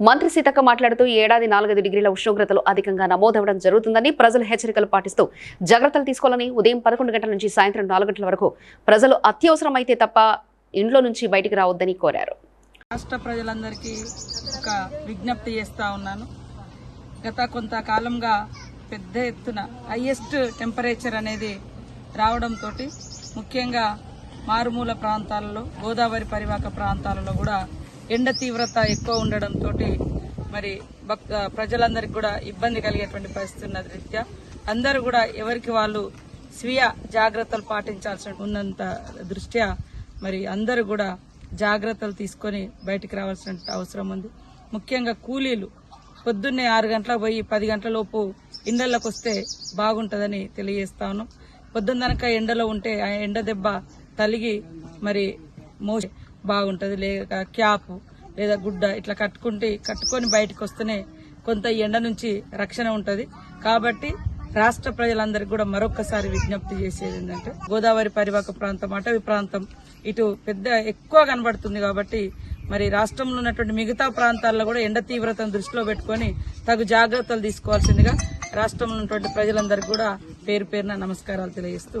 మంత్రి సీతక్క మాట్లాడుతూ ఏడాది నాలుగైదు డిగ్రీల ఉష్ణోగ్రతలు అధికంగా నమోదవడం జరుగుతుందని ప్రజలు హెచ్చరికలు పాటిస్తూ జాగ్రత్తలు తీసుకోవాలని ఉదయం పదకొండు గంటల నుంచి సాయంత్రం నాలుగు గంటల వరకు ప్రజలు అత్యవసరమైతే తప్ప ఇంట్లో నుంచి బయటికి రావద్దని కోరారు. రాష్ట్ర ప్రజలందరికీ ఒక విజ్ఞప్తి చేస్తా ఉన్నాను. గత కొంతకాలంగా పెద్ద ఎత్తున హైయెస్ట్ టెంపరేచర్ అనేది రావడంతో ముఖ్యంగా మారుమూల ప్రాంతాలలో గోదావరి పరివాహక ప్రాంతాలలో కూడా ఎండ తీవ్రత ఎక్కువ ఉండడంతో మరి భక్ ప్రజలందరికీ కూడా ఇబ్బంది కలిగేటువంటి పరిస్థితి ఉన్నది రీత్యా. అందరూ కూడా ఎవరికి వాళ్ళు స్వీయ జాగ్రత్తలు పాటించాల్సి ఉన్నంత దృష్ట్యా మరి అందరూ కూడా జాగ్రత్తలు తీసుకొని బయటికి రావాల్సిన అవసరం ఉంది. ముఖ్యంగా కూలీలు పొద్దున్నే ఆరు గంటలకు పోయి పది గంటలలోపు లోపు వస్తే బాగుంటుందని తెలియజేస్తాను పొద్దున్న పొద్దున్ననక ఎండలో ఉంటే ఆ ఎండ దెబ్బ తలిగి మరి మోసే బాగుంటుంది లేక క్యాప్ లేదా గుడ్డ ఇట్లా కట్టుకుంటే కట్టుకొని బయటకు వస్తేనే కొంత ఎండ నుంచి రక్షణ ఉంటుంది. కాబట్టి రాష్ట్ర ప్రజలందరికీ కూడా మరొకసారి విజ్ఞప్తి చేసేది ఏంటంటే గోదావరి పరివాహక ప్రాంతం అటవీ ప్రాంతం ఇటు పెద్ద ఎక్కువ కనబడుతుంది కాబట్టి మరి రాష్ట్రంలో ఉన్నటువంటి మిగతా ప్రాంతాల్లో కూడా ఎండ తీవ్రతను దృష్టిలో పెట్టుకొని తగు జాగ్రత్తలు తీసుకోవాల్సిందిగా రాష్ట్రంలో ఉన్నటువంటి ప్రజలందరికీ కూడా పేరు పేరున నమస్కారాలు తెలియజేస్తూ